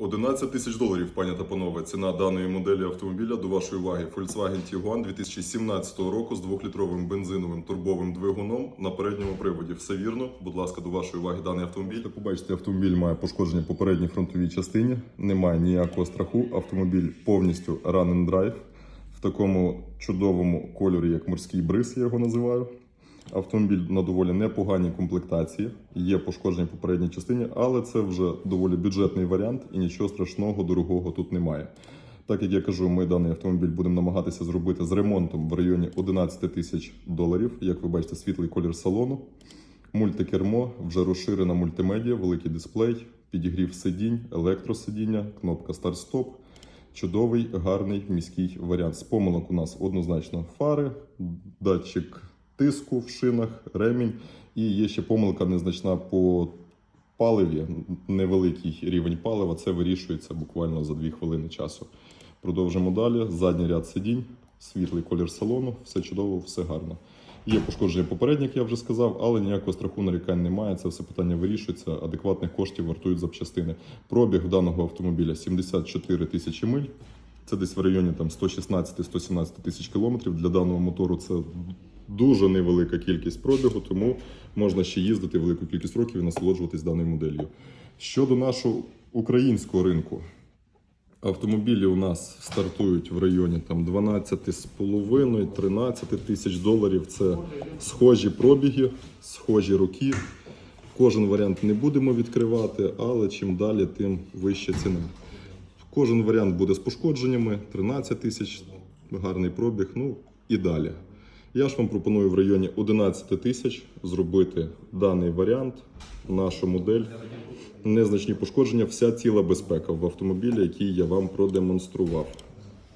11 тисяч доларів, пані та панове. Ціна даної моделі автомобіля до вашої уваги Volkswagen Tiguan 2017 року з двохлітровим бензиновим турбовим двигуном на передньому приводі. Все вірно. Будь ласка, до вашої уваги даний автомобіль. Як ви бачите, автомобіль має пошкодження по передній фронтовій частині. Немає ніякого страху. Автомобіль повністю run and drive в такому чудовому кольорі, як морський бриз, я його називаю. Автомобіль на доволі непоганій комплектації, є пошкодження по передній частині, але це вже доволі бюджетний варіант і нічого страшного, дорогого тут немає. Так як я кажу, ми даний автомобіль будемо намагатися зробити з ремонтом в районі 11 тисяч доларів. Як ви бачите, світлий колір салону, мультикермо, вже розширена мультимедіа, великий дисплей, підігрів сидінь, електросидіння, кнопка старт-стоп. Чудовий, гарний міський варіант. З помилок у нас однозначно фари, датчик тиску в шинах, ремінь. І є ще помилка незначна по паливі, невеликий рівень палива. Це вирішується буквально за 2 хвилини часу. Продовжимо далі. Задній ряд сидінь, світлий колір салону, все чудово, все гарно. Є пошкодження попередніх, я вже сказав, але ніякого страху нарікань немає. Це все питання вирішується. Адекватних коштів вартують запчастини. Пробіг даного автомобіля 74 тисячі миль. Це десь в районі там 116-117 тисяч кілометрів. Для даного мотору це дуже невелика кількість пробігу, тому можна ще їздити велику кількість років і насолоджуватись даною моделлю. Щодо нашого українського ринку, автомобілі у нас стартують в районі там 12,5-13 тисяч доларів. Це схожі пробіги, схожі роки. Кожен варіант не будемо відкривати, але чим далі, тим вища ціна. Кожен варіант буде з пошкодженнями, 13 тисяч, гарний пробіг, ну і далі. Я ж вам пропоную в районі 11 тисяч зробити даний варіант, нашу модель. Незначні пошкодження, вся ціла безпека в автомобілі, який я вам продемонстрував.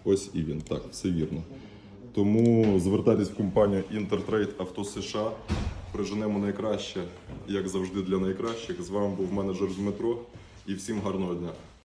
Ось і він, так, все вірно. Тому звертайтесь в компанію Intertrade Авто США. Приженемо найкраще, як завжди, для найкращих. З вами був менеджер Дмитро і всім гарного дня.